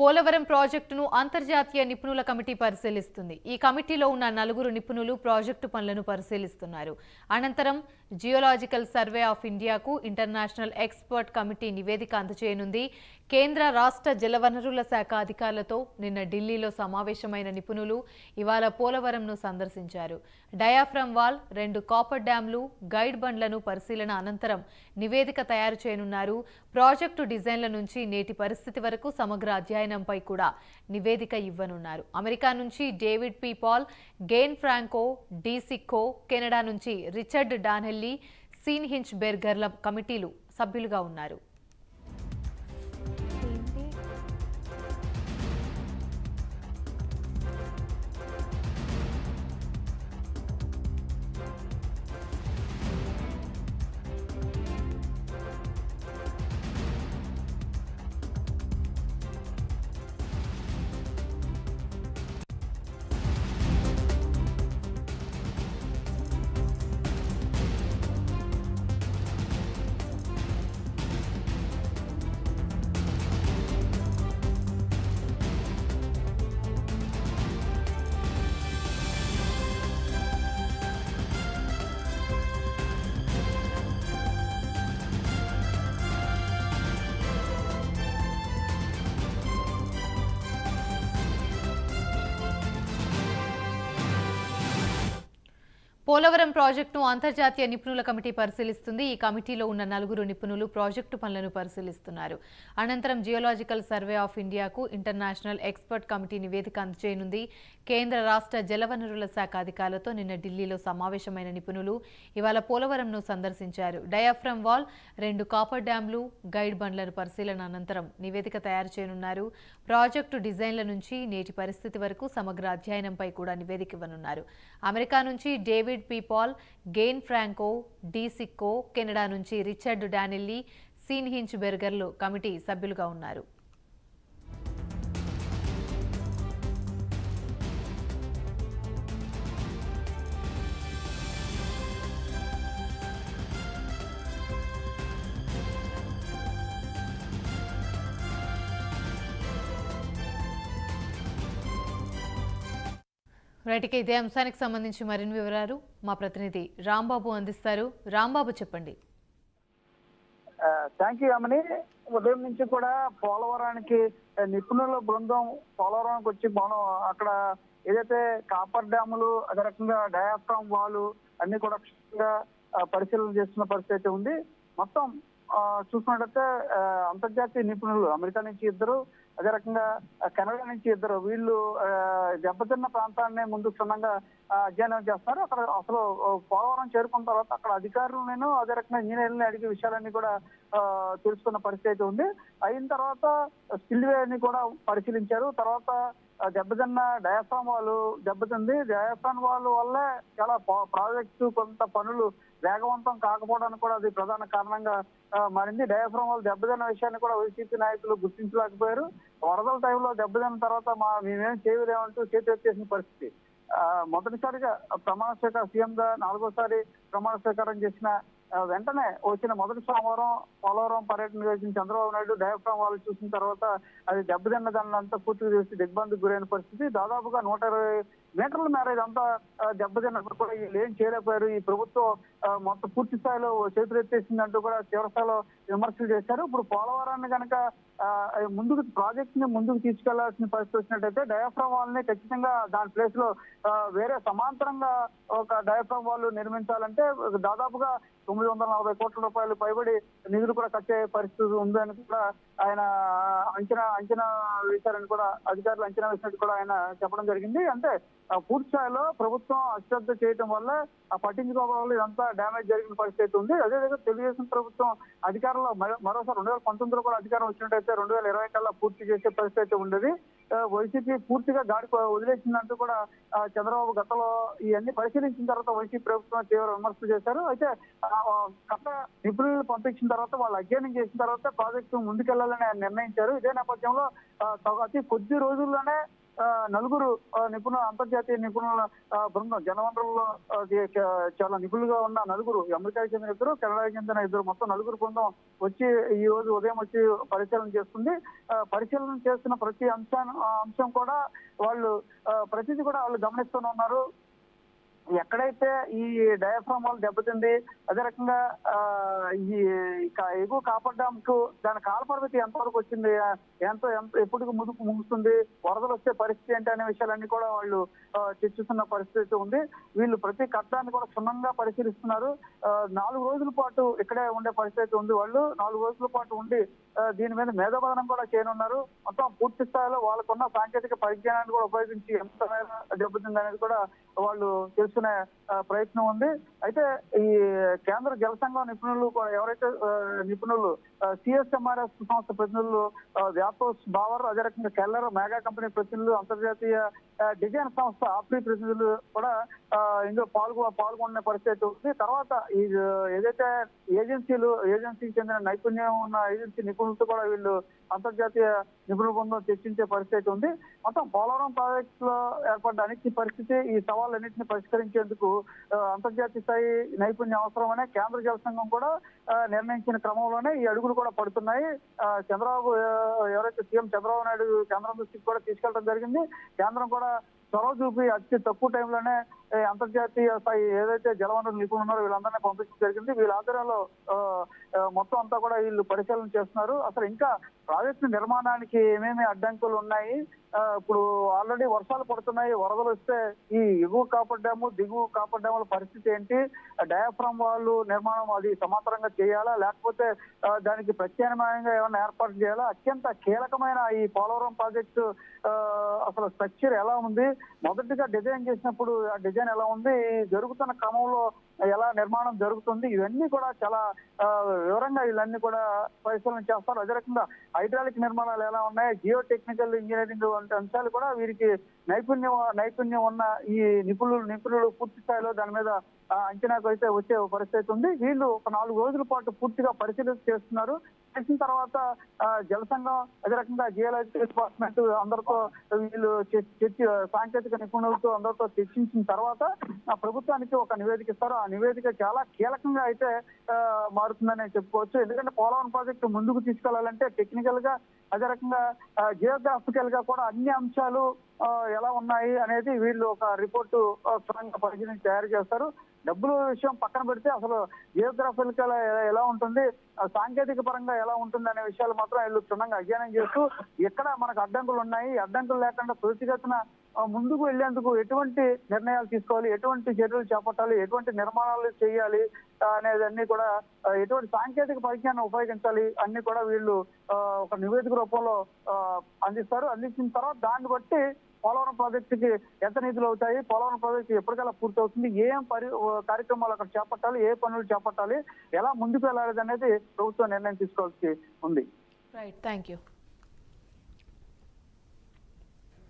పోలవరం ప్రాజెక్టును అంతర్జాతీయ నిపుణుల కమిటీ పరిశీలిస్తుంది. ఈ కమిటీలో ఉన్న నలుగురు నిపుణులు ప్రాజెక్టు పనులను పరిశీలిస్తున్నారు. అనంతరం జియోలాజికల్ సర్వే ఆఫ్ ఇండియాకు ఇంటర్నేషనల్ ఎక్స్పర్ట్ కమిటీ నివేదిక అందజేయనుంది. కేంద్ర రాష్ట్ర జలవనరుల శాఖ అధికారులతో నిన్న ఢిల్లీలో సమావేశమైన నిపుణులు ఇవాళ పోలవరంను సందర్శించారు. డయాఫ్రమ్ వాల్ రెండు కాపర్ డ్యాంలు గైడ్ బండ్లను పరిశీలన అనంతరం నివేదిక తయారు చేయనున్నారు. ప్రాజెక్టు డిజైన్ల నుంచి నేటి పరిస్థితి వరకు సమగ్ర అధ్యయనంపై కూడా నివేదిక ఇవ్వనున్నారు. అమెరికా నుంచి David పీపాల్ Paul Gian Franco DeCicco Canada నుంచి రిచర్డ్ డానెల్లీ సీన్ హించ్ బెర్గర్ల కమిటీలు సభ్యులుగా ఉన్నారు. పోలవరం ప్రాజెక్టును అంతర్జాతీయ నిపుణుల కమిటీ పరిశీలిస్తుంది. ఈ కమిటీలో ఉన్న నలుగురు నిపుణులు ప్రాజెక్టు పనులను పరిశీలిస్తున్నారు. అనంతరం జియోలాజికల్ సర్వే ఆఫ్ ఇండియాకు ఇంటర్నేషనల్ ఎక్స్పర్ట్ కమిటీ నివేదిక అందజేయనుంది. కేంద్ర రాష్ట్ర జలవనరుల శాఖ అధికారులతో నిన్న ఢిల్లీలో సమావేశమైన నిపుణులు ఇవాళ పోలవరంను సందర్శించారు. డయాఫ్రమ్ వాల్ రెండు కాపర్ డ్యాంలు గైడ్ బండ్లను పరిశీలన అనంతరం నివేదిక తయారు చేయనున్నారు. ప్రాజెక్టు డిజైన్ల నుంచి నేటి పరిస్థితి వరకు సమగ్ర అధ్యయనంపై కూడా నివేదిక ఇవ్వనున్నారు. అమెరికా నుంచి David David పీపాల్ Gian Franco డీసిక్కో Canada నుంచి రిచర్డ్ డానిల్లీ సీన్ హించ్ బెర్గర్లు కమిటీ సభ్యులుగా ఉన్నారు. రైట్ ఇదే అంశానికి సంబంధించి మరిన్ని వివరాలు మా ప్రతినిధి రాంబాబు అందిస్తారు. రాంబాబు చెప్పండి. థ్యాంక్ యూ అమని ఉదయం నుంచి కూడా పోలవరానికి నిపుణుల బృందం పోలవరానికి వచ్చి మనం అక్కడ ఏదైతే కాపర్ డ్యాములు అదే రకంగా డయాఫ్రామ్ వాలు అన్ని కూడా క్షుణ్ణంగా, పరిశీలన చేస్తున్న పరిస్థితి అయితే ఉంది. మొత్తం ఆ, చూసుకున్నట్లయితే అంతర్జాతీయ నిపుణులు అమెరికా నుంచి ఇద్దరు అదే రకంగా కెనడా నుంచి ఇద్దరు వీళ్ళు దెబ్బతిన్న ప్రాంతాన్ని ముందు క్షుణ్ణంగా అధ్యయనం చేస్తారు అక్కడ అసలు పోలవరం చేరుకున్న తర్వాత అక్కడ అధికారులను అదే రకంగా ఇంజనీర్లను అడిగే విషయాలన్నీ కూడా తెలుసుకున్న పరిస్థితి అయితే ఉంది. అయిన తర్వాత స్పిల్వేని కూడా పరిశీలించారు. తర్వాత దెబ్బతిన్న డయాఫ్రామ్ వాళ్ళు దెబ్బతింది. డయాఫ్రామ్ వాళ్ళ వల్లే చాలా ప్రాజెక్టు కొంత పనులు వేగవంతం కాకపోవడానికి కూడా అది ప్రధాన కారణంగా మారింది. డయాఫ్రామ్ వాళ్ళు దెబ్బతిన్న విషయాన్ని కూడా వైసీపీ నాయకులు గుర్తించలేకపోయారు. వరదల టైంలో దెబ్బతిన్న తర్వాత మా మేమేం చేయలేమంటూ చేతి వచ్చేసిన పరిస్థితి. మొదటిసారిగా ప్రమాణ స్వీకారం సీఎంగా నాలుగోసారి ప్రమాణ స్వీకారం చేసిన వెంటనే వచ్చిన మొదటి సోమవారం పోలవరం పర్యటన చేసిన చంద్రబాబు నాయుడు డయాఫ్రామ్ వాళ్ళు చూసిన తర్వాత అది దెబ్బతిన్న అంతా పూర్తిగా చేసి దిగ్బంధకు గురైన పరిస్థితి. దాదాపుగా నూట ఇరవై మీటర్ల మేర ఇదంతా దెబ్బతిన్నప్పుడు కూడా వీళ్ళు ఏం చేయలేకపోయారు. ఈ ప్రభుత్వం మొత్తం పూర్తి స్థాయిలో చేతులు అంటూ కూడా తీవ్రస్థాయిలో విమర్శలు చేశారు. ఇప్పుడు పోలవరాన్ని కనుక ముందుకు ప్రాజెక్ట్ని ముందుకు తీసుకెళ్ళాల్సిన పరిస్థితి వచ్చినట్టయితే డయాఫ్రామ్ వాళ్ళని ఖచ్చితంగా దాని ప్లేస్లో వేరే సమాంతరంగా ఒక డయాఫ్రామ్ వాళ్ళు నిర్మించాలంటే దాదాపుగా తొమ్మిది వందల నలభై కోట్ల రూపాయలు పైబడి నిధులు కూడా ఖర్చు అయ్యే పరిస్థితి ఉందని కూడా ఆయన అంచనా అంచనా వేశారని కూడా అధికారులు అంచనా వేసినట్టు కూడా ఆయన చెప్పడం జరిగింది. అంటే పూర్తి స్థాయిలో ప్రభుత్వం అశ్రద్ధ చేయటం వల్ల ఆ పట్టించుకోవడం ఇదంతా డ్యామేజ్ జరిగిన పరిస్థితి ఉంది. అదేవిధంగా తెలుగుదేశం ప్రభుత్వం అధికారంలో మరోసారి రెండు వేల పంతొమ్మిదిలో కూడా అధికారం వచ్చినట్టయితే రెండు వేల ఇరవై కల్లా పూర్తి చేసే పరిస్థితి అయితే ఉండేది వైసీపీ పూర్తిగా దాడి వదిలేసిందంటూ కూడా చంద్రబాబు గతంలో ఇవన్నీ పరిశీలించిన తర్వాత వైసీపీ ప్రభుత్వం తీవ్ర విమర్శలు చేశారు. అయితే గత నిపుణులను పంపించిన తర్వాత వాళ్ళు అధ్యయనం చేసిన తర్వాత ప్రాజెక్టు ముందుకెళ్ళాలని నిర్ణయించారు. ఇదే నేపథ్యంలో అతి కొద్ది రోజుల్లోనే నలుగురు నిపుణుల అంతర్జాతీయ నిపుణుల బృందం జనవనరుల్లో చాలా నిపుణులుగా ఉన్న నలుగురు అమెరికాకి చెందిన ఇద్దరు కెనడాకి చెందిన ఇద్దరు మొత్తం నలుగురు బృందం వచ్చి ఈ రోజు ఉదయం వచ్చి పరిశీలన చేస్తుంది. పరిశీలన చేస్తున్న ప్రతి అంశాన్ని అంశం కూడా వాళ్ళు ప్రతిదీ కూడా వాళ్ళు గమనిస్తూనే ఉన్నారు. ఎక్కడైతే ఈ డయాఫ్రామ్ వాళ్ళు దెబ్బతింది అదే రకంగా ఈ క- ఎగువ కాపర్ డ్యామ్కు దాని కాలపరిమితి ఎంతవరకు వచ్చింది ఎంతో ఎంత ఎప్పటికి ముదుకు ముగుస్తుంది వరదలు వచ్చే పరిస్థితి ఏంటి అనే విషయాలన్నీ కూడా వాళ్ళు చర్చిస్తున్న పరిస్థితి ఉంది. వీళ్ళు ప్రతి కట్టాన్ని కూడా క్షుణ్ణంగా పరిశీలిస్తున్నారు. నాలుగు రోజుల పాటు ఇక్కడే ఉండే పరిస్థితి ఉంది. వాళ్ళు నాలుగు రోజుల పాటు ఉండి దీని మీద మేధోబదనం కూడా చేయనున్నారు. మొత్తం పూర్తి స్థాయిలో వాళ్ళకున్న సాంకేతిక పరిజ్ఞానాన్ని కూడా ఉపయోగించి ఎంత మేర దెబ్బతింది అనేది కూడా వాళ్ళు తెలుసుకునే ప్రయత్నం ఉంది. అయితే ఈ కేంద్ర జల సంఘం నిపుణులు కూడా ఎవరైతే నిపుణులు సిఎస్ఎంఆర్ఎస్ సంస్థ ప్రతినిధులు వ్యాపోస్ బావర్ అదే రకంగా కెల్లర్ మెగా కంపెనీ ప్రతినిధులు అంతర్జాతీయ డిజైన్ సంస్థ ఆప్రీ ప్రతినిధులు కూడా ఇందులో పాల్గొ పాల్గొనే పరిస్థితి ఉంది. తర్వాత ఈ ఏదైతే ఏజెన్సీలు ఏజెన్సీకి చెందిన నైపుణ్యం ఉన్న ఏజెన్సీ నిపుణులతో కూడా వీళ్ళు అంతర్జాతీయ నిపుణుల బృందం చర్చించే పరిస్థితి ఉంది. మొత్తం పోలవరం ప్రాజెక్ట్లో ఏర్పడ్డ అనిశ్చిత పరిస్థితి ఈ సవాళ్ళన్నింటినీ పరిష్కరించేందుకు అంతర్జాతీయ స్థాయి నైపుణ్యం అవసరమనే కేంద్ర జల సంఘం కూడా నిర్ణయించిన క్రమంలోనే ఈ అడుగులు కూడా పడుతున్నాయి. చంద్రబాబు ఎవరైతే సీఎం చంద్రబాబు నాయుడు కేంద్రం దృష్టికి కూడా తీసుకెళ్ళడం జరిగింది. కేంద్రం కూడా చొరవ చూపి అతి తక్కువ టైంలోనే అంతర్జాతీయ స్థాయి ఏదైతే జలవనరుల నిపుణులు ఉన్నారో వీళ్ళందరినీ పంపించడం జరిగింది. వీళ్ళ ఆధ్వర్యంలో మొత్తం అంతా కూడా వీళ్ళు పరిశీలన చేస్తున్నారు. అసలు ఇంకా ప్రాజెక్టు నిర్మాణానికి ఏమేమి అడ్డంకులు ఉన్నాయి? ఇప్పుడు ఆల్రెడీ వర్షాలు పడుతున్నాయి. వరదలు వస్తే ఈ ఎగువ కాపర్ డ్యాము దిగువ కాపర్ డ్యాముల పరిస్థితి ఏంటి? డయాఫ్రామ్ వాళ్ళు నిర్మాణం అది సమాంతరంగా చేయాలా? లేకపోతే దానికి ప్రత్యామ్నాయంగా ఏమైనా ఏర్పాటు చేయాలా? అత్యంత కీలకమైన ఈ పోలవరం ప్రాజెక్టు అసలు స్ట్రక్చర్ ఎలా ఉంది? మొదటిగా డిజైన్ చేసినప్పుడు ఆ డిజైన్ ఎలా ఉంది జరుగుతున్న క్రమంలో ఎలా నిర్మాణం జరుగుతుంది ఇవన్నీ కూడా చాలా వివరంగా వీళ్ళన్నీ కూడా పరిశీలన చేస్తారు. అదే రకంగా హైడ్రాలిక్ నిర్మాణాలు ఎలా ఉన్నాయి జియో టెక్నికల్ ఇంజనీరింగ్ వంటి అంశాలు కూడా వీరికి నైపుణ్యం నైపుణ్యం ఉన్న ఈ నిపుణులు నిపుణులు పూర్తి స్థాయిలో దాని మీద అంచనాకు అయితే వచ్చే పరిస్థితి ఉంది. వీళ్ళు ఒక నాలుగు రోజుల పాటు పూర్తిగా పరిశీలన చేస్తున్నారు. చేసిన తర్వాత జలసంఘం జల సంఘం అదే రకంగా జియాలజికల్ డిపార్ట్మెంట్ అందరితో వీళ్ళు చర్చ- సాంకేతిక నిపుణులతో అందరితో చర్చించిన తర్వాత ప్రభుత్వానికి ఒక నివేదిక ఇస్తారు. ఆ నివేదిక చాలా కీలకంగా అయితే మారుతుందని చెప్పుకోవచ్చు. ఎందుకంటే పోలవరం ప్రాజెక్టు ముందుకు తీసుకెళ్ళాలంటే టెక్నికల్గా అదే రకంగా జియోగ్రాఫికల్గా కూడా అన్ని అంశాలు ఎలా ఉన్నాయి అనేది వీళ్ళు ఒక రిపోర్టు క్షుణ్ణంగా పరిశీలించి తయారు చేస్తారు. డబ్బులు విషయం పక్కన పెడితే అసలు జియోగ్రాఫికల్ ఎలా ఉంటుంది సాంకేతిక పరంగా ఎలా ఉంటుంది అనే విషయాలు మాత్రం వీళ్ళు క్షుణ్ణంగా అధ్యయనం చేస్తూ ఎక్కడ మనకు అడ్డంకులు ఉన్నాయి అడ్డంకులు లేకుండా త్వరితగతిన ముందుకు వెళ్ళేందుకు ఎటువంటి నిర్ణయాలు తీసుకోవాలి? ఎటువంటి చర్యలు చేపట్టాలి? ఎటువంటి నిర్మాణాలు చేయాలి? ఆ, అనేది అన్ని కూడా ఎటువంటి సాంకేతిక పరిజ్ఞానం ఉపయోగించాలి? అన్ని కూడా వీళ్ళు ఒక నివేదిక రూపంలో అందిస్తారు. అందించిన తర్వాత దాన్ని బట్టి పోలవరం ప్రాజెక్టుకి ఎంత నిధులు అవుతాయి? పోలవరం ప్రాజెక్టు ఎప్పటికల్లా పూర్తవుతుంది? ఏం పరి కార్యక్రమాలు అక్కడ చేపట్టాలి? ఏ పనులు చేపట్టాలి? ఎలా ముందుకు వెళ్ళాలి అనేది ప్రభుత్వం నిర్ణయం తీసుకోవాల్సి ఉంది. Right thank you